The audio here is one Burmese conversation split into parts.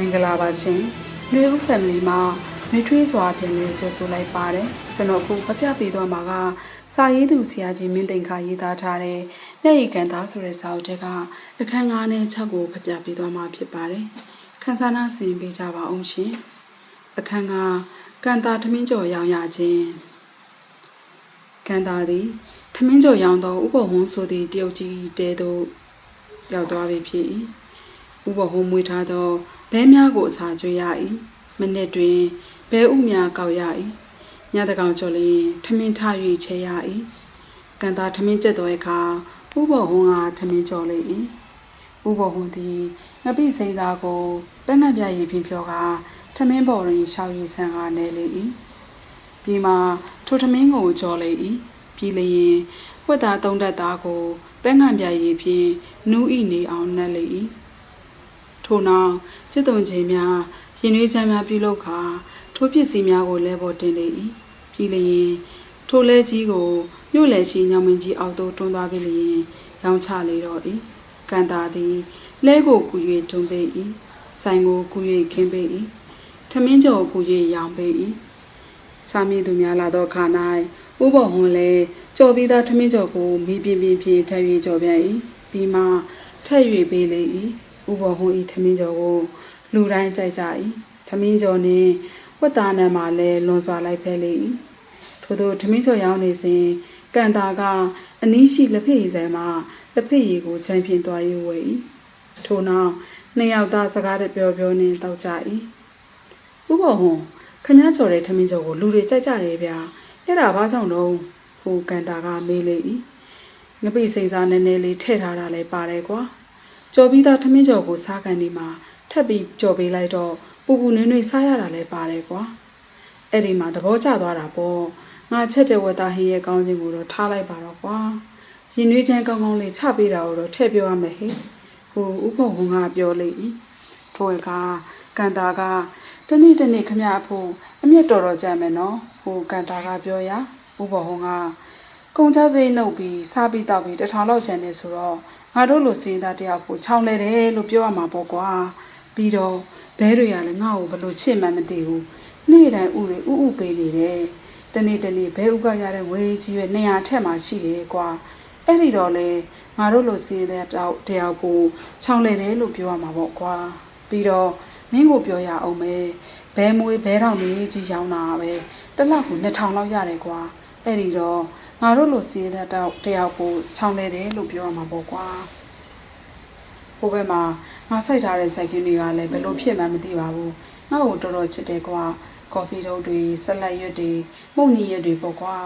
မင်္ဂလာပါရှင်။မျိုးဦး family မှာမထွေးစွာပြန်လည်ကြိုဆိုလိုက်ပါတယ်။ကျွန်တော်အခုဖပြပေးသွားမှာကစာရေးသူဆရာကြီးမင်းသိန်ခါရေးသားထားတဲ့လက်ရည်ကန်သားဆိုတဲ့စာအုပ်ထဲကအခန်း9နဲ့6ကိုဖပြပေးသွားမှာဖြစ်ပါတယ်။ခန်းစားနာဆင်ပေးကြပါအောင်ရှင်။အခန်းကကန်တာထမင်းကျော်ရောင်ရခြင်းကန်တာသည်ထမင်းကျော်ရောင်သောဥပဝန်းဆိုသည့်တရုတ်ကြီးတဲသို့ရောက်သွားပြီဖြစ်၏။ ဥပဝန်းမွေးထားသောဘဲများကိုအစာကျွေးရ၏။မနစ်တွင်ဘဲဥများကောက်ရ၏။ညတကောင်ကျော်လျင်ထမင်းထ၍ချဲရ၏။ကန်တာထမင်းကျက်သောအခါဥပဝန်းကထမင်းကျော်လေ၏။ဥပဝန်းသည်ငပိစိန်သားကိုတက်ငတ်ပြရည်ဖြင့်ပြောကာထမင်းပေါ်တွင်ရှောက်ရည်ဆန်ကာနေလေ၏။ပြီးမှထိုထမင်းကိုကြော်လေ၏။ပြီးလျင်ဝက်သားသုံးတက်သားကိုပဲငံပြရည်ဖြင့်နူးဤနေအောင်နှက်လေ၏။ ထို့နောက်စစ်တုံချိန်များရင်နှွေးချမ်းများပြုလုပ်ခါထိုပစ္စည်းများကိုလဲပေါ်တင်လေ၏။ပြီးလျင်ထိုလဲကြီးကိုမြို့လယ်ရှိညောင်မင်းကြီးအောက်သို့တွန်းသွားပြီးလျင်ရောင်းချလေတော့၏။ကန်တာသည်လဲကိုကူ၍တွန်းပေ၏။ဆိုင်ကိုကူ၍ခင်းပေ၏။ထမင်းကြော်ကူ၍ရောင်းပေ၏။စာမည်သူများလာသောခါ၌ဥပဟွန်လည်းကြော်ပြီးသားထမင်းကြော်ကိုမိပြင်းပြင်းဖြင့်ထပ်၍ကြော်ပြန်၏။ပြီးမှထပ်၍ပေးလေ၏။ ဥပဟွန်၏ထမင်းကြော်ကိုလူတိုင်းကြိုက်ကြ၏။ထမင်းကြော်နှင့်ဝတ်သားနံမှလည်းလွန်စွာလိုက်ဖဲလေ၏။ထို့သောထမင်းကြော်ရောင်းနေစဉ်ကန်တာကအနီးရှိလက်ဖက်ရည်ဆိုင်မှလက်ဖက်ရည်ကိုချမ်းဖြင်းသွား၍ဝယ်၏။ထို့နောက်နှစ်ယောက်သားစကားတပြောပြောနှင့်တောက်ကြ၏။ဥပဟွန်ခမည်းကျော်တဲ့ထမင်းကျော်ကိုလူတွေကြိုက်ကြတယ်ဗျာအဲ့ဒါဘာကြောင့်တော့ဟိုကန်တာကမေးလေ၏ငပိစိန်စားနည်းနည်းလေးထည့်ထားတာလည်းပါတယ်ကွာ ကြော်ပြီးသားထမင်းကျော်ကိုစားကန်ဒီမှာထပ်ပြီးကြော်ပေးလိုက်တော့ပူပူနွေ့နွေ့စားရတာလည်းပါတယ်ကွာအဲ့ဒီမှာသဘောကျသွားတာပေါ့ငါချက်တဲ့ဝက်သားဟင်းရဲ့ကောင်းခြင်းကိုတော့ထားလိုက်ပါတော့ကွာရင်နွေးချမ်းကောင်းကောင်းလေးချပေးတာကိုတော့ထည့်ပြောရမယ်ဟဲ့ဟိုဥပ္ပဝုံကပြောလေ၏ထို့ကကန်တာကတနေ့တနေ့ခမအဖို့အမျက်တော်တော်ကြမ်းမယ်နော်ဟိုကန်တာကပြောရဥပ္ပဝုံကကုန်ကြစိတ်နှုတ်ပြီးစားပြီးတောက်ပြီးတထောင်လောက်ကျန်နေဆိုတော့ ငါတို့လိုစင်းသားတယောက်ကိုခြောင်းလဲတယ်လို့ပြောရမှာပေါ့ကွာပြီးတော့ဘဲတွေကလည်းငါ့ကိုဘလို့ချစ်မှန်းမသိဘူးနေ့တိုင်းဥတွေဥဥပေးနေတယ်တနေ့တနေ့ဘဲဥကရတဲ့ဝေးကြီးရဲ့နေရာထက်မှရှိတယ်ကွာအဲ့ဒီတော့လေငါတို့လိုစင်းတဲ့တယောက်တယောက်ကိုခြောင်းလဲတယ်လို့ပြောရမှာပေါ့ကွာပြီးတော့မင်းကိုပြောရအောင်မယ်ဘဲမွေးဘဲတော်လေးကြီးရောင်းတာပဲတစ်လောက်ကို2000လောက်ရတယ်ကွာအဲ့ဒီတော့ ငါတို့လိုစီးတဲ့တယောက်တယောက်ကိုခြောင်းနေတယ်လို့ပြောရမှာပေါ့ကွာဟိုဘက်မှာငါစိုက်ထားတဲ့စိုက်ကင်းတွေကလည်းဘယ်လိုဖြစ်မှန်းမသိပါဘူးငါ့ကိုတော်တော်ချစ်တယ်ကွာကော်ဖီတုပ်တွေဆက်လက်ရွက်တွေမှုန့်ညီရွက်တွေပေါ့ကွာ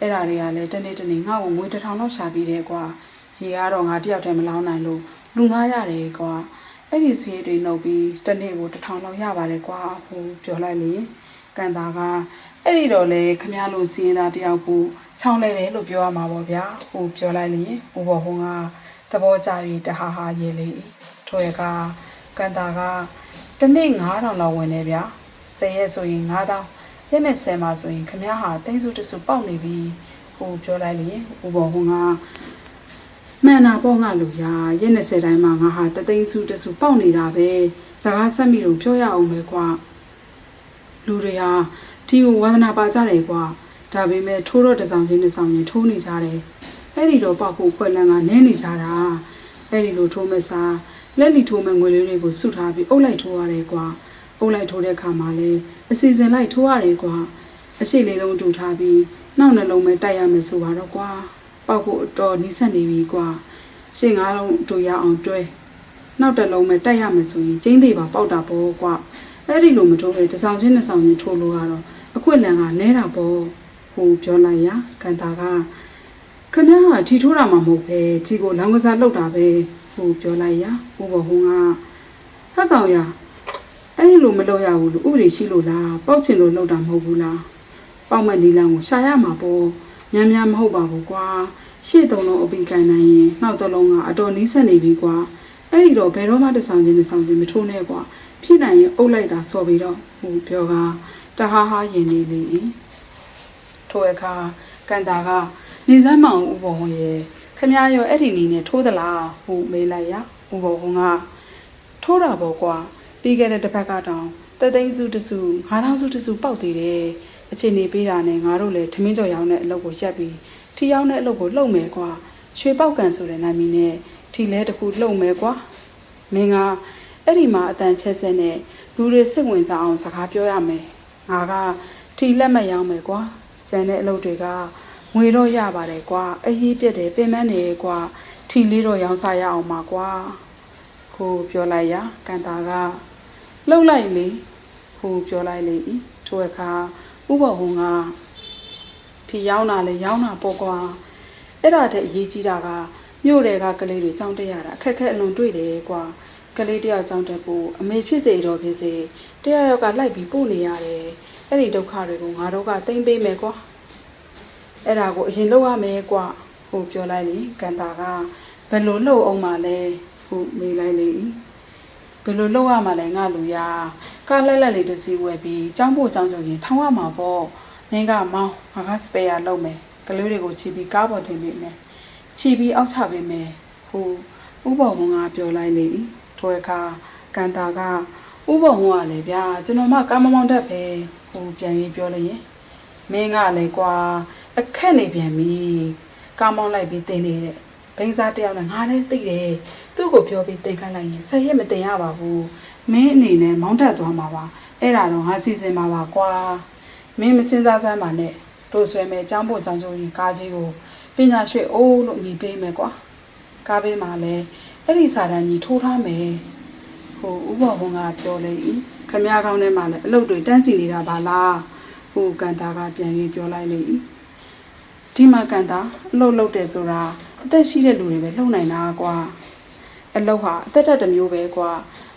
အဲ့ဒါတွေကလည်းတနေ့တနေ့ငါ့ကိုငွေတစ်ထောင်လောက်ရှာပြီးတယ်ကွာရေကတော့ငါတယောက်တည်းမလောင်းနိုင်လို့လူငားရတယ်ကွာအဲ့ဒီစီးတွေနှုတ်ပြီးတနေ့ကိုတစ်ထောင်လောက်ရပါတယ်ကွာဟိုပြောလိုက်လေကန်တာက အဲ့ဒီတော့လေခမားလို့စီးရင်သားတယောက်ကိုချောင်းလဲတယ်လို့ပြောရမှာပေါ့ဗျာဟိုပြောလိုက်လေဥပဟုံကသဘောကျပြီးတဟာဟာရေလေထိုရကကန်တာကတနေ့9000လောက်ဝင်နေဗျာဆယ်ရက်ဆိုရင်9000ရက်နဲ့10မှာဆိုရင်ခမားဟာတိန်းစုတစုပေါက်နေပြီဟိုပြောလိုက်လေဥပဟုံကမှန်တာပေါ့ငါလူရာရက်20တိုင်းမှာငါဟာတသိန်းစုတစုပေါက်နေတာပဲစကားဆက်မိလို့ပြောရအောင်ပဲကွာလူတွေဟာ ဒီကိုဝါသနာပါကြတယ်ကွာဒါပေမဲ့ထိုးတော့တဆောင်ချင်းတစ်ဆောင်ချင်းထိုးနေကြတယ်အဲ့ဒီတော့ပေါက်ဖို့ခွက်လန်းကနဲနေကြတာအဲ့ဒီလိုထိုးမဲ့စားလက်လီထိုးမဲ့ငွေလေးတွေကိုစုထားပြီးအုပ်လိုက်ထိုးရတယ်ကွာအုပ်လိုက်ထိုးတဲ့ခါမှာလေအစီအစဉ်လိုက်ထိုးရတယ်ကွာအရှိလေးလုံးတူထားပြီးနောက်နှလုံးပဲတိုက်ရမယ်ဆိုပါတော့ကွာပေါက်ဖို့အတော်နီးစပ်နေပြီကွာရှင်းငါးလုံးတူရအောင်တွဲနောက်တစ်လုံးပဲတိုက်ရမယ်ဆိုရင်ကျင်းသေးပါပေါက်တာပေါ့ကွာအဲ့ဒီလိုမထိုးပဲတစ်ဆောင်ချင်းတစ်ဆောင်ချင်းထိုးလို့ကတော့အ ခွင့်လန်ကနဲတာပေါ့ဟိုပြောလိုက်ရကန်တာကခဏကထီထိုးတာမှမဟုတ်ပဲဒီကိုလောင်းကစားလောက်တာပဲဟိုပြောလိုက်ရဟိုဘဟုံကဟက်ကောင်ရအဲ့ဒီလိုမလုပ်ရဘူးလို့ဥပဒေရှိလို့လားပေါက်ချင်လို့လောက်တာမဟုတ်ဘူးလားပေါက်မဲ့နီလန်းကိုရှာရမှာပေါ့များများမဟုတ်ပါဘူးကွာရှေ့သုံးလုံးအပီကန်နိုင်ရင်နောက်သုံးလုံးကအတော်နီးစက်နေပြီကွာအဲ့ဒီတော့ဘယ်တော့မှတဆောင်ချင်းတဆောင်ချင်းမထိုးနဲ့ကွာဖြစ်နိုင်ရင်အုပ်လိုက်တာဆော်ပြီးတော့ဟိုပြောက တဟားဟားရင်နေလေထိုအခါကန်တာကနေစမ်းမောင်ဥပုံရဲ့ခမရောအဲ့ဒီနီနဲ့ထိုးသလားဟိုမေးလိုက်ရဥပုံကထိုးတာပေါ့ကွာပပြီးခဲ့တဲ့တစ်ပတ်ကတောင်တသိန်းစုတစု9000စုတစုပေါက်သေးတယ်အခြေအနေပေးတာနဲ့ငါတို့လည်းထမင်းကြော်ရောင်းတဲ့အလုပ်ကိုရက်ပြီးထီရောင်းတဲ့အလုပ်ကိုလှုပ်မယ်ကွာရွှေပေါက်ကန်ဆိုတဲ့နာမည်နဲ့ထီလဲတစ်ခုလှုပ်မယ်ကွာမင်းကအဲ့ဒီမှာအတန်ချက်ဆက်နဲ့လူတွေစိတ်ဝင်စားအောင်စကားပြောရမယ် ငါကထီလက်မရောင်းမယ်ကွာကျန်တဲ့အလုပ်တွေကငွေတော့ရပါတယ်ကွာအရေးပြက်တယ်ပင်မနေကွာထီလေးတော့ရောင်းစားရအောင်ပါကွာကိုပြောလိုက်ရကန်တာကလှုပ်လိုက်လေဟိုပြောလိုက်လေထိုအခါဥပဝုံကထီရောင်းတာလေရောင်းတာပေါ့ကွာအဲ့ဒါတည်းအရေးကြီးတာကမြို့တွေကကလေးတွေကြောင်းတက်ရတာအခက်ခက်အလွန်တွေ့တယ်ကွာကလေးတယောက်ကြောင်းတက်ဖို့အမေဖြစ်စေတော့ဖြစ်စေ တယောက်ယောက်ကလိုက်ပြီးပို့နေရတယ်အဲ့ဒီဒုက္ခတွေကိုငါတို့ကသိမ့်ပေးမယ်ကွာအဲ့ဒါကိုအရင်လှုပ်ရမယ်ကွဟိုပြောလိုက်လေကန်တာကဘယ်လိုလှုပ်အောင်မလဲဟိုမေးလိုက်လေဘယ်လိုလှုပ်ရမှာလဲငါလူရကားလက်လက်လေးတစ်စီးဝယ်ပြီးចောင်းဖို့ចောင်းကြုံရင်ထောင်းရမှာပေါ့မင်းကမောင်းငါကစပယ်ယာလုပ်မယ်ကလေးတွေကိုချီပြီးကားပေါ်တင်ပေးမယ်ချီပြီးအောက်ချပေးမယ်ဟိုဥပဝုံကပြောလိုက်လေထိုအခါကန်တာက ဥပဝုံကလည်းဗျာကျွန်တော်မှကားမမောင်းတတ်ပဲဟိုပြန်ရေးပြောလိုက်ရင်မင်းကလည်းကွာအခက်နေပြန်ပြီကားမောင်းလိုက်ပြီးတင်နေတဲ့ဘိန်းစားတယောက်နဲ့ငါလည်းသိတယ်သူ့ကိုပြောပြီးတင်ခိုင်းလိုက်ရင်ဆက်ရက်မတင်ရပါဘူးမင်းအနေနဲ့မောင်းတက်သွားမှာပါအဲ့ဒါတော့ငါစီစဉ်မှာပါကွာမင်းမစင်စားစမ်းပါနဲ့တို့ဆွဲမယ်ចောင်းဖို့ចောင်းကျိုးရင်ကားကြီးကိုပညာရွှေအိုးလို့ညီပေးမယ်ကွာကားပေးမှာလဲအဲ့ဒီစာတန်းကြီးထိုးထားမယ် ဟိုဥပဘုံကပြောလေခမည်းကောင်းထဲမှာလည်းအလုပ်တွေတန်းစီနေတာပါလားဟိုကန်တာကပြန်ပြီးပြောလိုက်လေဒီမှာကန်တာအလုပ်လုပ်တယ်ဆိုတာအသက်ရှိတဲ့လူတွေပဲလုပ်နိုင်တာကွာအလုပ်ဟာအသက်တက်တစ်မျိုးပဲကွာ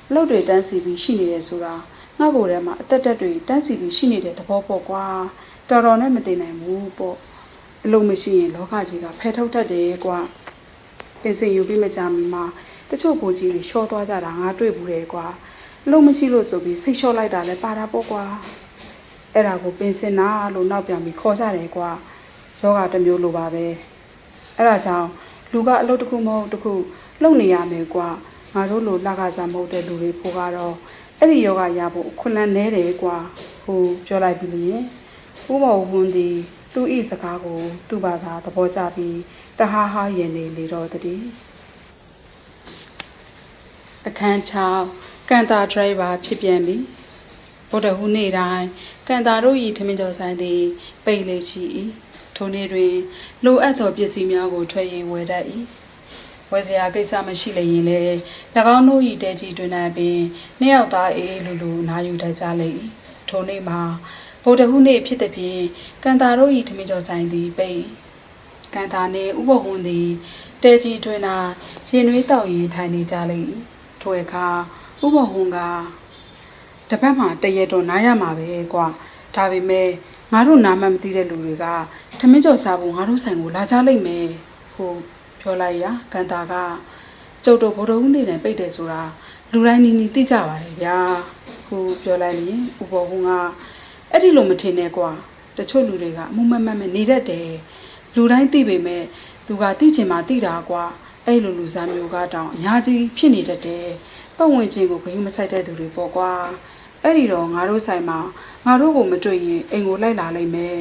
အလုပ်တွေတန်းစီပြီးရှိနေတယ်ဆိုတာငါ့ကိုယ်ထဲမှာအသက်တက်တွေတန်းစီပြီးရှိနေတဲ့သဘောပေါ့ကွာတော်တော်နဲ့မသိနိုင်ဘူးပေါ့အလုပ်မရှိရင်လောကကြီးကဖယ်ထုတ်တတ်တယ်ကွာပင်စင်ယူပြီးမကြမီမှာ တချို့ပုံကြီးတွေရှော့သွားကြတာငါတွေ့ဘူးတယ်ကွာအလုပ်မရှိလို့ဆိုပြီးစိတ်လျှော့လိုက်တာလည်းပါတာပေါ့ကွာအဲ့ဒါကိုပင်စင်နာလို့နောက်ပြန်ပြီးခေါ်ကြတယ်ကွာယောဂတစ်မျိုးလိုပါပဲအဲ့ဒါကြောင့်လူကအလုပ်တစ်ခုမဟုတ်တစ်ခုလုပ်နေရမယ်ကွာငါတို့လိုလကစားမဟုတ်တဲ့လူတွေဖို့ကတော့အဲ့ဒီယောဂရဖို့ခွန်လန်းနေတယ်ကွာဟိုပြောလိုက်ပြီးရင်ဥမဝွန်းဒီသူ့ဤစကားကို သူ့ဘာသာသဘောကျပြီးတဟားဟားရင်နေလေတော့တည်း အခန်း6ကန်တာဒရိုက်ဘာဖြစ်ပြန်ပြီဗုဒ္ဓဟူးနေ့တိုင်းကံတာတို့၏ထမင်းကျော်ဆိုင်သည် ပိတ်လေရှိ၏ထိုနေ့တွင် လိုအပ်သောပစ္စည်းများကိုထွက်၍ဝယ်တတ်၏ဝယ်စရာကိစ္စမရှိလျင်လည်း၎င်းတို့၏တဲကြီးတွင်၌ပင်နှစ်ယောက်သားအေးလူလူနာယူတတ်ကြလေ၏ထိုနေ့မှာဗုဒ္ဓဟူးနေ့ဖြစ်သည်ဖြင့်ကံတာတို့၏ထမင်းကျော်ဆိုင်သည်ပိတ်ကံတာနှင့်ဥပဝန်းသည်တဲကြီးတွင်၌ရင်နွေးတောက်ရည်ထိုင်နေကြလေ၏ ထိုအခါဥပဝန်းကတစ်ပတ်မှတရက်တော့နားရမှာပဲကွာဒါပေမဲ့ငါတို့နားမှမသိတဲ့လူတွေကထမင်းကြော်စားဖို့ငါတို့ဆိုင်ကိုလာကြလိမ့်မယ်ဟိုပြောလိုက်ရကန်တာကကျုပ်တို့ဗုဒ္ဓဦးနေနဲ့ပိတ်တယ်ဆိုတာလူတိုင်းနီးနီးသိကြပါတယ်ဗျာဟိုပြောလိုက်ရင်ဥပဘုံကအဲ့ဒီလိုမထင်နဲ့ကွာတချို့လူတွေကအမှုမမှတ်မဲ့နေတတ်တယ်လူတိုင်းသိပေမဲ့သူကသိချင်မှသိတာကွာ အဲ့လိုလူစားမျိုးကတောင်အများကြီးဖြစ်နေတတ်တယ်ပတ်ဝန်းကျင်ကိုဂရုမစိုက်တဲ့သူတွေပေါ့ကွာအဲ့ဒီတော့ငါတို့ဆိုင်မှာငါတို့ကိုမတွေ့ရင်အိမ်ကိုလိုက်လာလိမ့်မယ်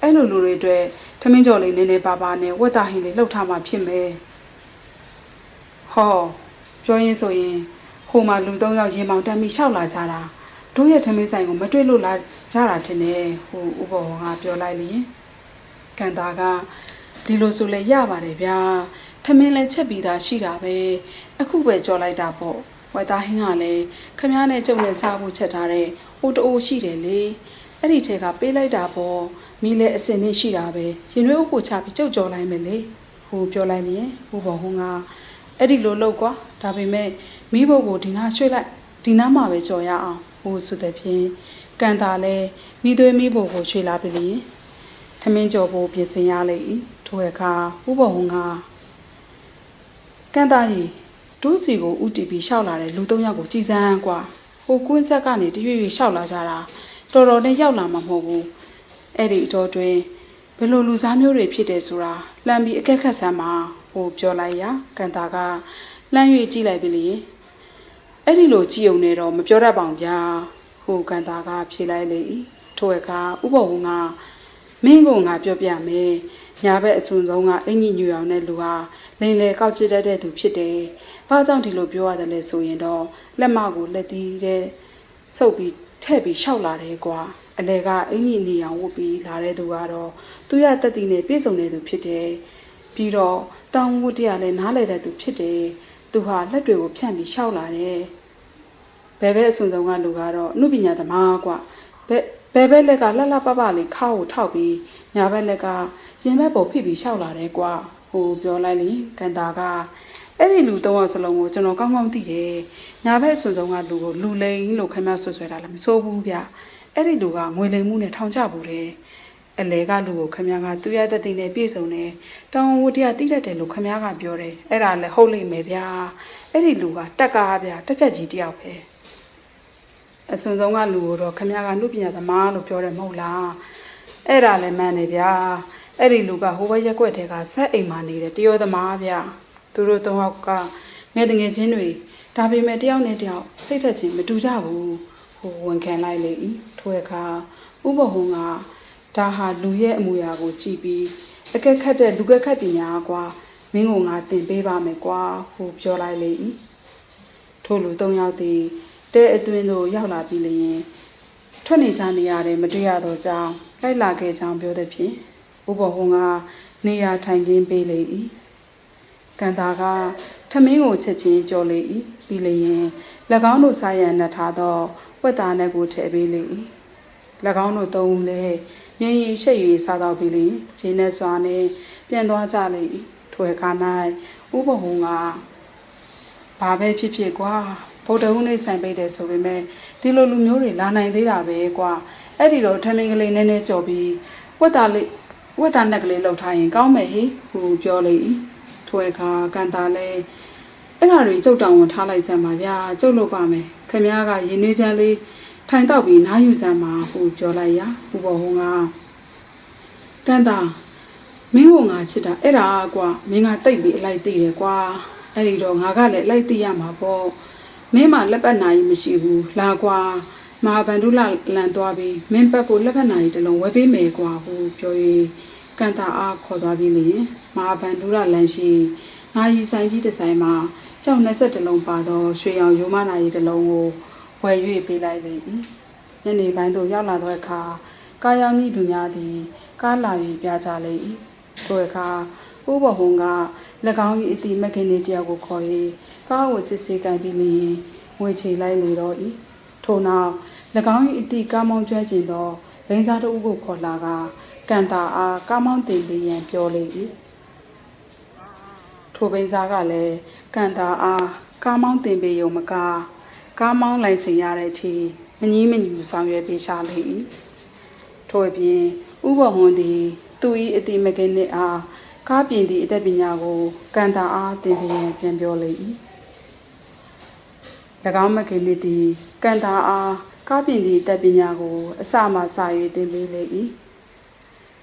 အဲ့လိုလူတွေအတွက်ထမင်းကြော်လေးနည်းနည်းပါးပါးနဲ့ဝက်တာဟင်းလေးလှုပ်ထားမှဖြစ်မယ်ဟောပြောရင်းဆိုရင်ဟိုမှာလူ၃ယောက်ရင်မောင်တက်ပြီးရှောက်လာကြတာတို့ရဲ့ထမင်းဆိုင်ကိုမတွေ့လို့လာကြတာထင်တယ်ဟိုဥပဘောကပြောလိုက်လျင်ကန်တာကဒီလိုဆိုလဲရပါတယ်ဗျာ ထမင်းလဲချက်ပြီးသားရှိတာပဲအခုပဲကြော်လိုက်တာပေါ့ဝက်သားဟင်းကလည်းခမားနဲ့ကြုံနဲ့စားဖို့ချက်ထားတဲ့ဟိုတိုးရှိတယ်လေအဲ့ဒီထဲကပေးလိုက်တာပေါ့မိလဲအစင်နဲ့ရှိတာပဲရင်ရွေးဥကိုချပြီးကြုတ်ကြော်လိုက်မယ်လေဟိုပြောလိုက်ရင်ဟိုဘောဟွန်းကအဲ့ဒီလိုလောက်ကွာဒါပေမဲ့မိဘကိုဒီနာရွှေ့လိုက်ဒီနာမှာပဲကြော်ရအောင်ဟိုဆိုတဲ့ဖြင့်ကန်တာလဲမိသွေးမိဘကိုရွှေ့လာပြီလေထမင်းကြော်ဖို့ပြင်ဆင်ရလိမ့်၏ထိုအခါဥပဝုံက ကန်တာကြီးဒုစီကို UTP လျှောက်လာတဲ့လူ၃ယောက်ကိုကြည်စမ်းကွာဟိုကွင်းဆက်ကနေတရွေ့ရွေ့လျှောက်လာကြတာတော်တော်နဲ့ရောက်လာမှာမဟုတ်ဘူးအဲ့ဒီအတော်တွင်ဘယ်လိုလူစားမျိုးတွေဖြစ်တယ်ဆိုတာလှမ်းပြီးအကက်ခတ်ဆန်းမှာဟိုပြောလိုက်ရကန်တာကလှမ်း၍ကြည့်လိုက်ပြီလေအဲ့ဒီလိုကြည့်ုံနေတော့မပြောတတ်ပါဘူးဗျာဟိုကန်တာကဖြေလိုက်လေထို့အခါဥပဝုံကမင်းကငါပြောပြမယ် ညာဘက်အစွန်ဆုံးကအင်ကြီးညူအောင်တဲ့လူဟာလိန်လေကောက်ချစ်တတ်တဲ့သူဖြစ်တယ်ဘာကြောင့်ဒီလိုပြောရတယ်လဲဆိုရင်တော့လက်မကိုလက်သီးတဲ့ဆုပ်ပြီးထည့်ပြီးရှောက်လာတယ်ကွာအလဲကအင်ကြီးနေအောင်ဝတ်ပြီးလာတဲ့သူကတော့သူရတက်တီနဲ့ပြည့်စုံတဲ့သူဖြစ်တယ်ပြီးတော့တောင်းဝတ်တရားလည်းနားလည်တဲ့သူဖြစ်တယ်သူဟာလက်တွေကိုဖြန့်ပြီးရှောက်လာတယ်ဘယ်ဘက်အစွန်ဆုံးကလူကတော့အမှုပညာသမားကွာဘယ် ဘယ်ဘက်လက်ကလှလှပပလေးခါကိုထောက်ပြီးညာဘက်လက်ကရင်ဘက်ပေါ်ဖိပြီးရှောက်လာတယ်ကွာဟိုပြောလိုက်လေကန်တာကအဲ့ဒီလူသုံးယောက်စလုံးကိုကျွန်တော်ကောင်းကောင်းသိတယ်ညာဘက်အစွန်ဆုံးကလူကိုလူလိန်လို့ခင်ဗျဆွဆွဲတာလည်းမစိုးဘူးဗျအဲ့ဒီလူကငွေလိမ်မှုနဲ့ထောင်ချပူတယ်အလဲကလူကိုခမ ्या ကသူရတဲ့တင်နဲ့ပြည့်စုံတယ်တောင်ဝတ္တရားတိတတ်တယ်လို့ခမ ्या ကပြောတယ်အဲ့ဒါလည်းဟုတ်လိမ့်မယ်ဗျာအဲ့ဒီလူကတက်ကားဗျာတက်ချက်ကြီးတယောက်ပဲ အစွန်ဆုံးကလူကိုတော့ခမ ्या ကနှုတ်ပညာသမားလို့ပြောတယ်မဟုတ်လားအဲ့ဒါလည်းမှန်တယ်ဗျာအဲ့ဒီလူကဟိုဘက်ရက်ွက်တဲကဆက်အိမ်မှာနေတယ်တရောသမားဗျာသူတို့သုံးယောက်ကငယ်တငယ်ချင်းတွေဒါပေမဲ့တယောက်နဲ့တယောက်စိတ်ထက်ချင်းမတူကြဘူးဟိုဝန်ခံလိုက်လေထိုအခါဥပဟုံကဒါဟာလူရဲ့အမူအရာကိုကြည့်ပြီးအကက်ခတ်တဲ့လူကက်ခတ်ပညာကွာမင်းကငါသင်ပေးပါမယ်ကွာဟိုပြောလိုက်လေ၏ထို့လူ၃ယောက်သည် တဲအတွင်းသို့ရောက်လာပြီးလျင်ထွက်နေကြနေရတယ်မတွေ့ရတော့ကြောင်းလိုက်လာခဲ့ကြောင်းပြောသည်ဖြင့်ဥပဟုံကနေရာထိုင်ခင်းပေးလေ၏ကန်တာကထမင်းကိုချက်ချင်းကြော်လေ၏ပြီးလျင်၎င်းတို့စာရန်နှထားသောဝက်သားနှက်ကိုထည့်ပေးလေ၏၎င်းတို့သုံးဦးလည်းငြိမ်ရင်ရှိတ်၍စားတော့ပြီးလျင်ခြေနဲ့စွာနဲ့ပြန်သွားကြလေ၏ထွယ်ခါ၌ဥပဟုံကဘာပဲဖြစ်ဖြစ်ကွာ ဗုဒ္ဓဟူးနေ့ဆိုင်ပိတ်တယ်ဆိုပေမဲ့ဒီလိုလူမျိုးတွေလာနိုင်သေးတာပဲကွာအဲ့ဒီတော့ထမင်းကလေးနည်းနည်းကြော်ပြီးဝက်သားလေးဝက်သားနက်ကလေးလှုပ်ထားရင်ကောင်းမယ်ဟိဟူပြောလေ၏ထွယ်ခါကန်တာလဲအဲ့ဒါတွေကျုပ်တောင်ဝန်ထားလိုက်စမ်းပါဗျာကျုပ်လုပ်ပါမယ်ခမ ्या ကရင်းနှီးချမ်းလေးထိုင်တော့ပြီးနားယူစမ်းပါဟူပြောလိုက်ရာဥပဟုံကကန်တာမင်းကငါချစ်တာအဲ့ဒါကွာမင်းကတိတ်ပြီးအလိုက်သိတယ်ကွာအဲ့ဒီတော့ငါကလည်းအလိုက်သိရမှာပေါ့ မင်းမလက်ပတ်နာကြီးမရှိဘူးလာကွာမဟာဗန္ဓုလလန်သွားပြီးမင်းဘက်ကိုလက်ဖက်နာကြီးတစ်လုံးဝယ်ပေးမယ်ကွာဟူပြော၍ကန်တာအားခေါ်သွားပြီးလျင်မဟာဗန္ဓုလလန်ရှိနာယီဆိုင်ကြီးတစ်ဆိုင်မှာကြောက်20လုံးပါသောရွှေရောင်ရိုးမနာရီတစ်လုံးကိုဝယ်၍ပေးလိုက်လေ၏ညနေပိုင်းသို့ရောက်လာသောအခါကာယောင်မိသူများသည်ကားလာ၍ပြကြလေ၏ထိုအခါဥပဟုံက၎ င်း၏အတိမက်ခင်လေးတယောက်ကိုခေါ်၍ကားကိုစစ်ဆေးကန်ပြီးလျင်ငွေချေလိုက်လေတော့၏ထို့နောက်၎င်း၏အတိကားမောင်းကျွမ်းကျင်သောလိန်စားတို့ကိုခေါ်လာကကန်တာအားကားမောင်းတင်ပေးရန်ပြောလေ၏ထိုပိန်စားကလည်းကန်တာအားကားမောင်းတင်ပေးရုံမကကားမောင်းလိုက်စင်ရတဲ့အထိမငီးမညူဆောင်ရွက်ပေးရှာလေ၏ထို့အပြင်ဥပဝွန်သည်သူ၏အတိမကင်းနှင့်အား ကားပြင်သည့်အသက်ပညာကိုကန်တာအားသင်ပြန်ပြန်ပြောလေ၏၎င်းမကင်းနှင့်သည်ကန်တာအားကားပြင်သည့်အသက်ပညာကို အစမှစ၍သင်ပေးလေ၏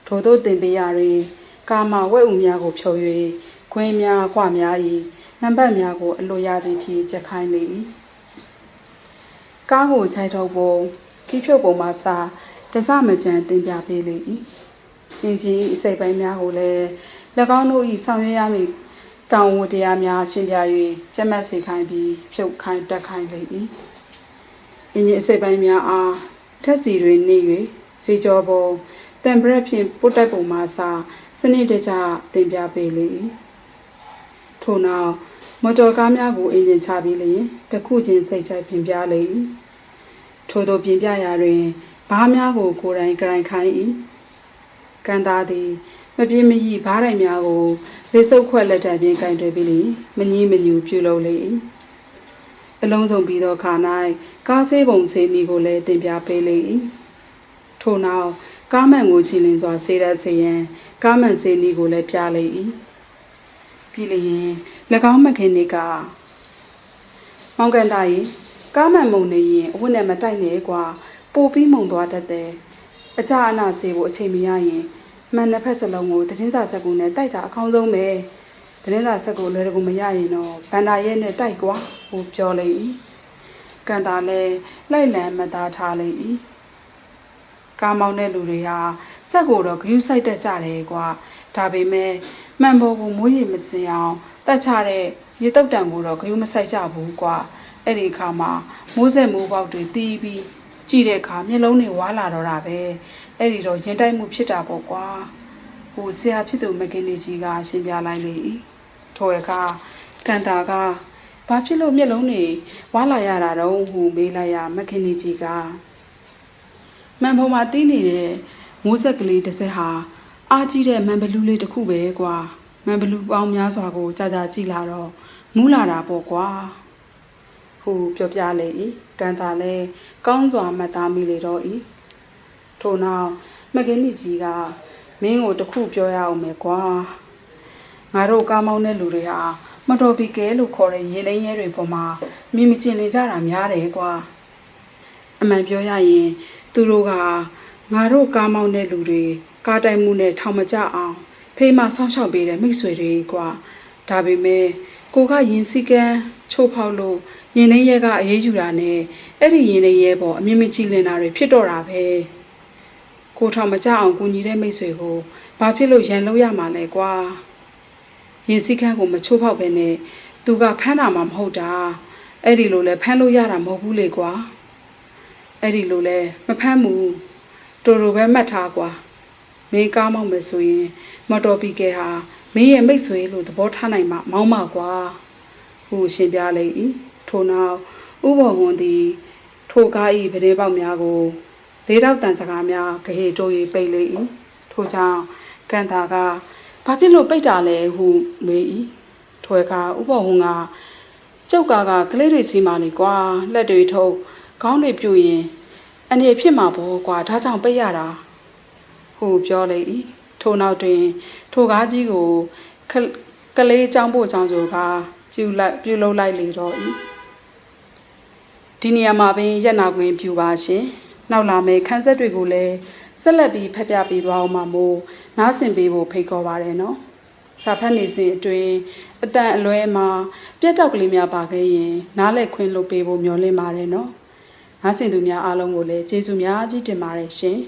ထို့သောသင်ပေးရာတွင်ကာမဝဲ့ဥများကိုဖြုံ၍ခွင်းများခွများ၏နံပါတ်များကို အလိုရသည့်ထိချက်ခိုင်းလေ၏ကားကိုခြိုက်ထုတ်ပုံခီးဖြုတ်ပုံမှစာတစမကြံတင်ပြပေးလေ၏အင်ဂျင်အစိပ်ပိုင်းများကိုလည်း၎ င်းတို့၏ဆောင်ရွက်ရမည့်တောင်ဝတရားများရှင်းပြ၍ကျက်မှတ်စေခိုင်းပြီးဖြုတ်ခိုင်းတက်ခိုင်းလေ၏အင်ဂျင်အစိပ်ပိုင်းများအားထက်စီတွင်နေ၍စီကြောပုံတံပရက်ဖြင့်ပုတ်တက်ပုံမှစာစနစ်တကျတင်ပြပေးလေ၏ထို့နောက်မော်တော်ကားများကိုအင်ဂျင်ချပြီးလျင်တစ်ခုချင်းစိတ်ချိုက်ပြင်ပြလေ၏ထို့သောပြင်ပြရာတွင်ဘားများကိုကိုယ်တိုင်ကြိုင်ခိုင်း၏ကန်သားသည် မပြေးမရီဘားတိုင်များကိုလေးစုပ်ခွက်လက်ထပ်ပြင်ကင်တွယ်ပြီးလျင်မငီးမညူပြုလုပ်လေ၏အလုံးစုံပြီးသောခါ၌ကားဆေးပုံဆေးမီကိုလည်းတင်ပြပေးလေ၏ထို့နောက်ကားမှန်ကိုကြည်လင်စွာဆေးရစေရန်ကားမှန်ဆေးနီးကိုလည်းပြလေ၏ပြီးလျင်၎င်းမခင်နေကမောင်ကန်သားကြီးကားမှန်မုံနေရင်အဝတ်နဲ့မတိုက်နဲ့ကွာပိုပြီးမုံသွားတတ်တယ်အကြအနာစေဖို့အချိန်မရရင် မှန်နှစ်ဖက်စလုံးကိုသတင်းစာဆက်ကူနဲ့တိုက်တာအကောင်းဆုံးပဲသတင်းစာဆက်ကူလွယ်တကူမရရင်တော့ဗန္ဒာရဲနဲ့တိုက်ကွာဟိုပြောလေ၏ကန်တာလည်းလိုက်လံမသားထားလိမ့်၏ကားမောင်းတဲ့လူတွေဟာစက်ကိုတော့ဂယုစိုက်တတ်ကြတယ်ကွာဒါပေမဲ့မှန်ပေါ်ကိုမိုးရီမစင်အောင်တတ်ချတဲ့ရေတုတ်တံကိုတော့ဂယုမဆိုင်ကြဘူးကွာအဲ့ဒီအခါမှာမိုးဆက်မိုးပေါက်တွေတီးပြီး ကြည့်တဲ့အခါမျက်လုံးတွေဝါလာတော့တာပဲအဲ့ဒီတော့ရင်တိုက်မှုဖြစ်တာပေါ့ကွာဟိုဆရာဖြစ်သူမကင်နီကြီးကရှင်းပြလိုက်လေ၏ထိုအခါကန်တာကဘာဖြစ်လို့မျက်လုံးတွေဝါလာရတာတော့ဟူမေးလိုက်ရမကင်နီကြီးကမန်ဖုံမှာတီးနေတဲ့မိုးဆက်ကလေးတစ်စက်ဟာအားကြီးတဲ့မန်ဘလူးလေးတစ်ခုပဲကွာမန်ဘလူးပေါင်းများစွာကိုကြာကြာကြည့်လာတော့မူးလာတာပေါ့ကွာ ဟူပြောပြလေ၏ကန်တာလဲကောင်းစွာမှတ်သားမိလေတော့၏ထို့နောက်မကင်းနီကြီးကမင်းကိုတခုပြောရအောင်မယ်ကွာငါတို့ကားမောင်းတဲ့လူတွေဟာမတော်ပီကဲလို့ခေါ်တဲ့ရင်နှင်းရဲတွေပေါ်မှာမိမကျင်နေကြတာများတယ်ကွာအမှန်ပြောရရင်သူတို့ကငါတို့ကားမောင်းတဲ့လူတွေကားတိုက်မှုနဲ့ထောင်မကြအောင်ဖေးမဆောင်းရှောက်ပေးတဲ့မိတ်ဆွေတွေကွာဒါပေမဲ့ကိုကရင်စည်းကမ်းချိုးဖောက်လို့ ရင်နှင်းရဲကအရေးယူတာနဲ့အဲ့ဒီရင်နှင်းရဲပေါ်အမြင့်မကြီးလင်တာတွေဖြစ်တော့တာပဲကိုထောင်မကြအောင်ကူညီတဲ့မိတ်ဆွေကိုဘာဖြစ်လို့ရန်လို့ရမှာလဲကွာရင်စည်းကမ်းကိုမချိုးဖောက်ပဲနဲ့သူကဖမ်းတာမှမဟုတ်တာအဲ့ဒီလိုလဲဖမ်းလို့ရတာမဟုတ်ဘူးလေကွာအဲ့ဒီလိုလဲမဖမ်းဘူးတိုတိုပဲမှတ်ထားကွာမင်းကားမောက်မယ်ဆိုရင်မော်တော်ပီကယ်ဟာမင်းရဲ့မိတ်ဆွေလို့သဘောထားနိုင်မှမောင်းမကွာဟိုရှင်းပြလိုက်၏ ထို့နောက်ဥပဝန္တီထိုကား၏ဗရေပေါက်များကိုလေးတော့တန်စကားများဂဟေတိုး၏ပိတ်လေ၏ထို့ကြောင့်ကန်တာကဘာဖြစ်လို့ပိတ်တာလဲဟုမေး၏ထွဲကဥပဝန္ကကျုပ်ကားကကလေးတွေစီမာနေကွာလက်တွေထုတ်ခေါင်းတွေပြူရင်အနေဖြစ်မှာပေါ့ကွာဒါကြောင့်ပိတ်ရတာဟုပြောလေ၏ထို့နောက်တွင် ထိုကားကြီးကိုကကလေးចောင်းဖို့ចောင်းဆိုကားပြုလိုက်ပြုလုပ်လိုက်လေတော့၏ ဒီနေရာမှာပင်ရက်နာခွင့်ပြုပါရှင်နောက်လာမယ့်ခန်းဆက်တွေကိုလည်းဆက်လက်ပြီးဖက်ပြပေးသွားအောင်မှာမို့နားဆင်ပေးဖို့ဖိတ်ခေါ်ပါရနော်စာဖတ်နေစဉ်အတွင်းအတန်အလွဲမှာပြက်တောက်ကလေးများပါခဲ့ရင် နားလက်ခွင့်လုပ်ပေးဖို့မျှော်လင့်ပါတယ်နော်နားဆင်သူများအားလုံးကိုလည်းကျေးဇူးများကြီးတင်ပါတယ်ရှင်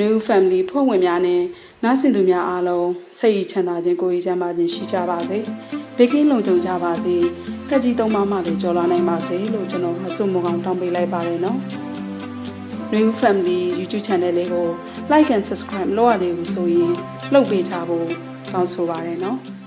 New Family ဖွဲ့ဝင်များနဲ့နားဆင်သူများအားလုံးစိတ်ရချမ်းသာခြင်းကိုယ်ရည်ချမ်းသာခြင်းရှိကြပါစေ။ ဘေကင်းလုံခြုံကြပါစေ။တက်ကြီးသုံးပါးမှလည်းကြော်လာနိုင်ပါစေလို့ကျွန်တော်မဆုမကောင်တောင်းပေးလိုက်ပါတယ်နော်။ New Family YouTube Channel လေးကို Like and Subscribe လုပ်ရသေးဘူးဆိုရင်လုပ်ပေးချဖို့တောင်းဆိုပါရနော်။